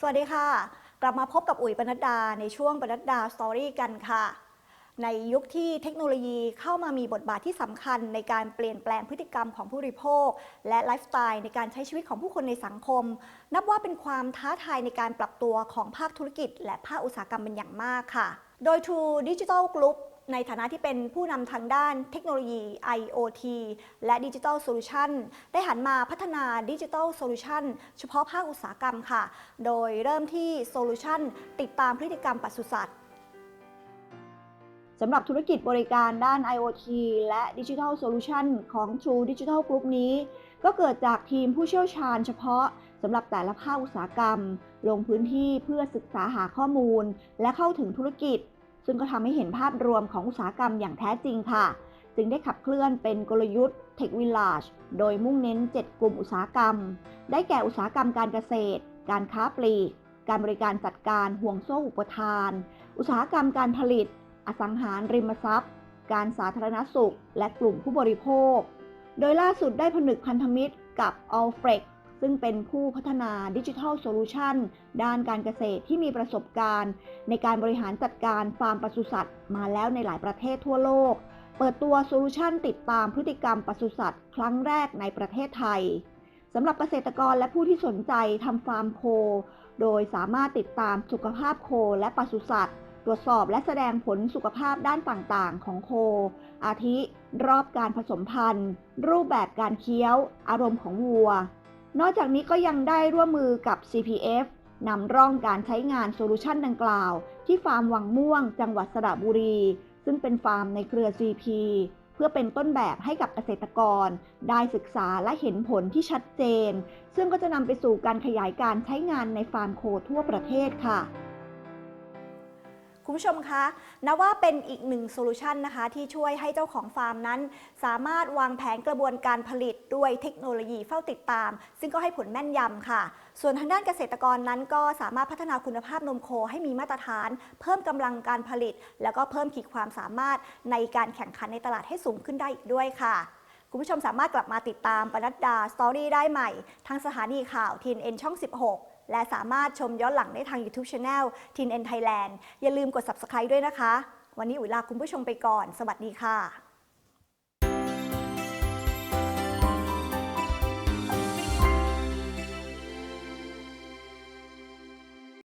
สวัสดีค่ะ กลับมาพบกับอุ๋ยปนัดดาในช่วงปนัดดาสตอรี่กันค่ะ ในยุคที่เทคโนโลยีเข้ามามีบทบาทที่สำคัญในการเปลี่ยนแปลงพฤติกรรมของผู้บริโภค และไลฟ์สไตล์ในการใช้ชีวิตของผู้คนในสังคม นับว่าเป็นความท้าทายในการปรับตัวของภาคธุรกิจ และภาคอุตสาหกรรมเป็นอย่างมากค่ะ โดย True Digital Group ในฐานะที่เป็นผู้นำทางด้านเทคโนโลยี IoT และ Digital Solution ได้หันมาพัฒนา Digital Solution เฉพาะภาคอุตสาหกรรมค่ะ โดยเริ่มที่ Solution ติดตามพฤติกรรมปศุสัตว์สำหรับธุรกิจบริการด้าน IoT และ Digital Solution ของ True Digital Group นี้ ก็เกิดจากทีมผู้เชี่ยวชาญเฉพาะสำหรับแต่ละภาคอุตสาหกรรม ลงพื้นที่เพื่อศึกษาหาข้อมูล และเข้าถึงธุรกิจ ซึ่งก็ทำให้เห็นภาพรวมของอุตสาหกรรมอย่างแท้จริงค่ะ จึงได้ขับเคลื่อนเป็นกลยุทธ์ Tech Village โดยมุ่งเน้น 7 กลุ่มอุตสาหกรรม ได้แก่อุตสาหกรรมการเกษตร การค้าปลีก การบริการจัดการห่วงโซ่อุปทาน อุตสาหกรรมการผลิต อสังหาริมทรัพย์ การสาธารณสุข และกลุ่มผู้บริโภค โดยล่าสุดได้ผนึกพันธมิตรกับ a l f r e c ซึ่งเป็นผู้พัฒนาดิจิทัลโซลูชันด้านการเกษตรที่มีประสบการณ์ ในการบริหารจัดการฟาร์มปศุสัตว์ มาแล้วในหลายประเทศทั่วโลก เปิดตัวโซลูชันติดตามพฤติกรรมปศุสัตว์ ครั้งแรกในประเทศไทยสำหรับเกษตรกรและผู้ที่สนใจทำฟาร์มโค โดยสามารถติดตามสุขภาพโคและปศุสัตว์ ตรวจสอบและแสดงผลสุขภาพด้านต่างๆ ของโค อาทิ รอบการผสมพันธุ์ รูปแบบการเคี้ยว อารมณ์ของวัว นอกจากนี้ก็ยังได้ร่วมมือกับ CPF นำร่องการใช้งานโซลูชันดังกล่าว ที่ฟาร์มวังม่วง จังหวัดสระบุรี ซึ่งเป็นฟาร์มในเครือ CP เพื่อเป็นต้นแบบให้กับเกษตรกร ได้ศึกษาและเห็นผลที่ชัดเจน ซึ่งก็จะนำไปสู่การขยายการใช้งานในฟาร์มโคทั่วประเทศค่ะ คุณผู้ชมคะนับว่าเป็นอีกหนึ่งโซลูชันนะคะ ที่ช่วยให้เจ้าของฟาร์มนั้น สามารถวางแผนกระบวนการผลิตด้วยเทคโนโลยีเฝ้าติดตาม ซึ่งก็ให้ผลแม่นยำค่ะ ส่วนทางด้านเกษตรกรนั้น ก็สามารถพัฒนาคุณภาพนมโคให้มีมาตรฐาน เพิ่มกำลังการผลิต แล้วก็เพิ่มขีดความสามารถในการแข่งขันในตลาดให้สูงขึ้นได้อีกด้วยค่ะคุณผู้ชมสามารถกลับมาติดตามปนัดดาสตอรี่ได้ใหม่ ทางสถานีข่าวทีนเอ็นช่อง 16 และสามารถชมย้อนหลังได้ทาง YouTube Channel ทีนเอ็นไทยแลนด์อย่าลืมกด Subscribe ด้วยนะคะ วันนี้อุ๋ยลาคุณผู้ชมไปก่อน สวัสดีค่ะ